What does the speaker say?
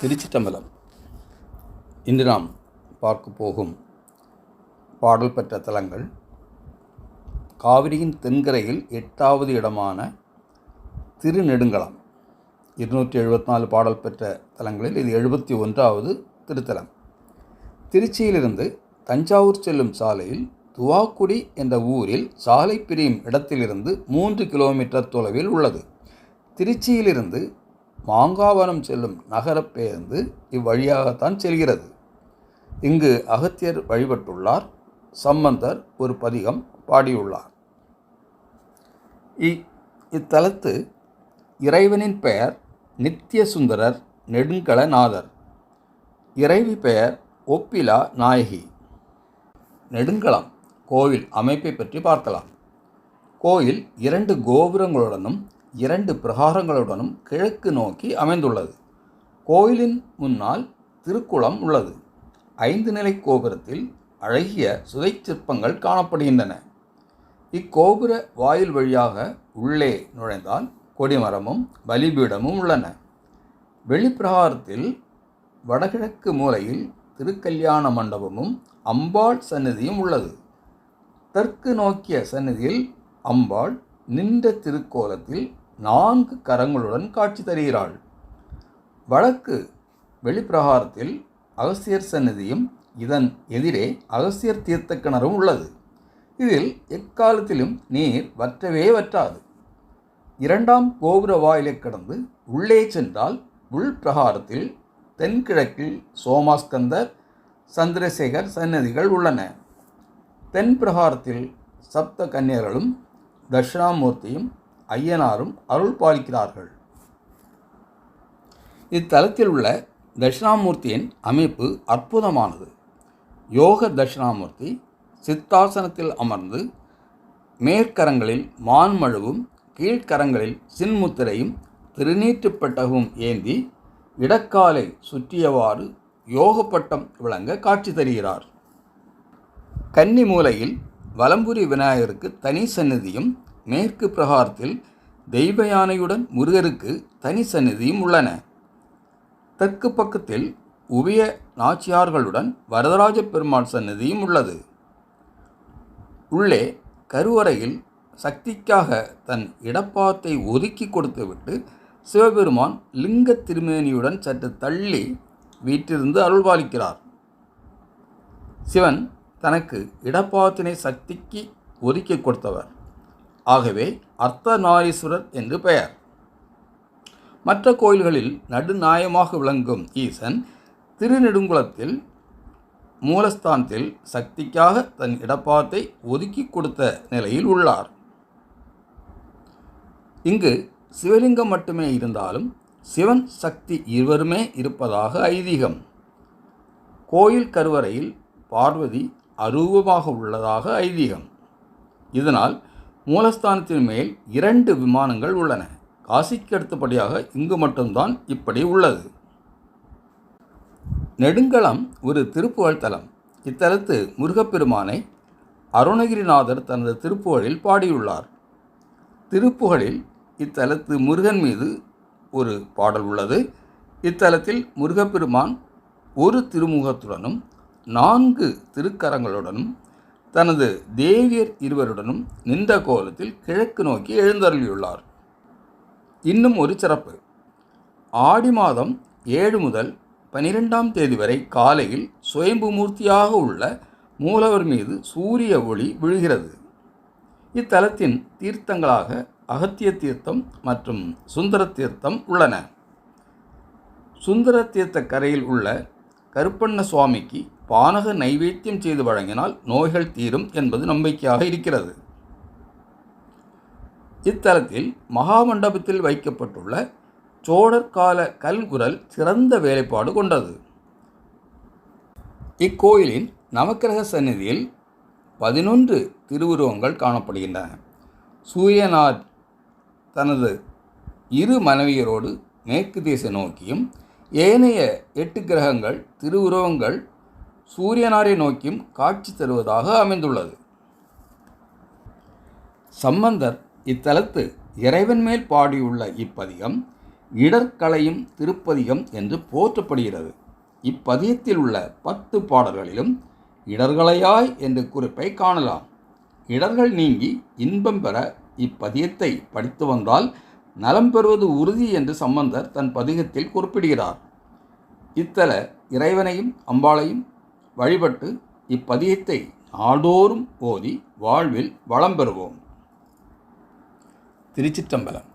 திருச்சிட்டம்பலம் இன்று நாம் பார்க்க போகும் பாடல் பெற்ற தலங்கள் காவிரியின் தென்கரையில் எட்டாவது இடமான திருநெடுங்களம் இருநூற்றி எழுபத்தி நாலு பாடல் பெற்ற தலங்களில் இது எழுபத்தி ஒன்றாவது திருத்தலம். திருச்சியிலிருந்து தஞ்சாவூர் செல்லும் சாலையில் துவாக்குடி என்ற ஊரில் சாலை பிரியும் இடத்திலிருந்து மூன்று கிலோமீட்டர் தொலைவில் உள்ளது. திருச்சியிலிருந்து மாங்காவனம் செல்லும் நகரப் பேருந்து இவ்வழியாகத்தான் செல்கிறது. இங்கு அகத்தியர் வழிபட்டுள்ளார். சம்பந்தர் ஒரு பதிகம் பாடியுள்ளார். இ இத்தலத்து இறைவனின் பெயர் நித்திய சுந்தரர் நெடுங்கலநாதர். இறைவி பெயர் ஒப்பிலா நாயகி. நெடுங்களம் கோவில் அமைப்பை பற்றி பார்க்கலாம். கோயில் இரண்டு கோபுரங்களுடனும் இரண்டு பிரகாரங்களுடனும் கிழக்கு நோக்கி அமைந்துள்ளது. கோயிலின் முன்னால் திருக்குளம் உள்ளது. ஐந்து நிலை கோபுரத்தில் அழகிய சுதை சிற்பங்கள் காணப்படுகின்றன. இக்கோபுர வாயில் வழியாக உள்ளே நுழைந்தால் கொடிமரமும் பலிபீடமும் உள்ளன. வெளிப்பிரகாரத்தில் வடகிழக்கு மூலையில் திருக்கல்யாண மண்டபமும் அம்பாள் சன்னதியும் உள்ளது. தெற்கு நோக்கிய சன்னதியில் அம்பாள் நின்ற திருக்கோலத்தில் நான்கு கரங்களுடன் காட்சி தருகிறாள். வடக்கு வெளிப்பிரகாரத்தில் அகஸ்தியர் சன்னதியும் இதன் எதிரே அகஸ்தியர் தீர்த்த கிணறும் உள்ளது. இதில் எக்காலத்திலும் நீர் வற்றவே வற்றாது. இரண்டாம் கோபுர வாயிலை கடந்து உள்ளே சென்றால் உள்பிரகாரத்தில் தென்கிழக்கில் சோமாஸ்கந்தர் சந்திரசேகர் சன்னதிகள் உள்ளன. தென் பிரகாரத்தில் சப்த கன்னியர்களும் தட்சிணாமூர்த்தியும் ஐயனாரும் அருள் பாலிக்கிறார்கள் இத்தலத்தில் உள்ள தட்சிணாமூர்த்தியின் அமைப்பு அற்புதமானது. யோக தட்சிணாமூர்த்தி சித்தாசனத்தில் அமர்ந்து மேற்கரங்களில் மான்மழுவும் கீழ்க்கரங்களில் சின்முத்திரையும் திருநீற்றுப்பட்டகவும் ஏந்தி இடக்காலை சுற்றியவாறு யோகப்பட்டம் விளங்க காட்சி தருகிறார். கன்னி மூலையில் வலம்புரி விநாயகருக்கு தனி சந்நிதியும் மேற்கு பிரகாரத்தில் தெய்வ யானையுடன் முருகருக்கு தனி சந்நிதியும் உள்ளன. தெற்கு பக்கத்தில் உபய நாச்சியார்களுடன் வரதராஜ பெருமாள் சந்நிதியும் உள்ளது. உள்ளே கருவறையில் சக்திக்காக தன் இடப்பாத்தை ஒதுக்கி கொடுத்துவிட்டு சிவபெருமான் லிங்க திருமேனியுடன் சற்று தள்ளி வீற்றிருந்து அருள்பாலிக்கிறார். சிவன் தனக்கு இடப்பாத்தினை சக்திக்கு ஒதுக்கி கொடுத்தவர். ஆகவே அர்த்தநாரீஸ்வரர் என்று பெயர். மற்ற கோயில்களில் நடுநாயமாக விளங்கும் ஈசன் திருநெடுங்குளத்தில் மூலஸ்தானத்தில் சக்திக்காக தன் இடப்பாத்தை ஒதுக்கி கொடுத்த நிலையில் உள்ளார். இங்கு சிவலிங்கம் மட்டுமே இருந்தாலும் சிவன் சக்தி இருவருமே இருப்பதாக ஐதீகம். கோயில் கருவறையில் பார்வதி அரூபமாக உள்ளதாக ஐதீகம். இதனால் மூலஸ்தானத்தின் மேல் இரண்டு விமானங்கள் உள்ளன. காசிக்கு அடுத்தபடியாக இங்கு மட்டும்தான் இப்படி உள்ளது. நெடுங்களம் ஒரு திருப்புகழ் தலம். இத்தலத்து முருகப்பெருமானை அருணகிரிநாதர் தனது திருப்புகழில் பாடியுள்ளார். திருப்புகழில் இத்தலத்து முருகன் மீது ஒரு பாடல் உள்ளது. இத்தலத்தில் முருகப்பெருமான் ஒரு திருமுகத்துடனும் நான்கு திருக்கரங்களுடனும் தனது தேவியர் இருவருடனும் நின்ற கோலத்தில் கிழக்கு நோக்கி எழுந்தருளியுள்ளார். இன்னும் ஒரு சிறப்பு. ஆடி மாதம் ஏழு முதல் பனிரெண்டாம் தேதி வரை காலையில் சுயம்பு மூர்த்தியாக உள்ள மூலவர் மீது சூரிய ஒளி விழுகிறது. இத்தலத்தின் தீர்த்தங்களாக அகத்திய தீர்த்தம் மற்றும் சுந்தர தீர்த்தம் உள்ளன. சுந்தர தீர்த்த கரையில் உள்ள கருப்பண்ண சுவாமிக்கு பானக நைவேத்தியம் செய்து வழங்கினால் நோய்கள் தீரும் என்பது நம்பிக்கையாக இருக்கிறது. இத்தலத்தில் மகாமண்டபத்தில் வைக்கப்பட்டுள்ள சோழர்கால கல்குரல் சிறந்த வேலைப்பாடு கொண்டது. இக்கோயிலின் நவக்கிரக சந்நிதியில் பதினொன்று திருவுருவங்கள் காணப்படுகின்றன. சூரியனார் தனது இரு மனைவியரோடு மேற்கு திசை நோக்கியும் ஏனைய எட்டு கிரகங்கள் திருவுருவங்கள் சூரியனாரை நோக்கியும் காட்சி தருவதாக அமைந்துள்ளது. சம்பந்தர் இத்தலத்து இறைவன் மேல் பாடியுள்ள இப்பதிகம் இடர்களையும் திருப்பதிகம் என்று போற்றப்படுகிறது. இப்பதியத்தில் உள்ள பத்து பாடல்களிலும் இடர்களையாய் என்ற குறிப்பை காணலாம். இடர்கள் நீங்கி இன்பம் பெற இப்பதியத்தை படித்து வந்தால் நலம் பெறுவது உறுதி என்று சம்பந்தர் தன் பதிகத்தில் குறிப்பிடுகிறார். இத்தல இறைவனையும் அம்பாளையும் வழிபட்டு இப்பதியத்தை ஆண்டோறும் ஓதி வாழ்வில் வளம் பெறுவோம். திருச்சிற்றம்பலம்.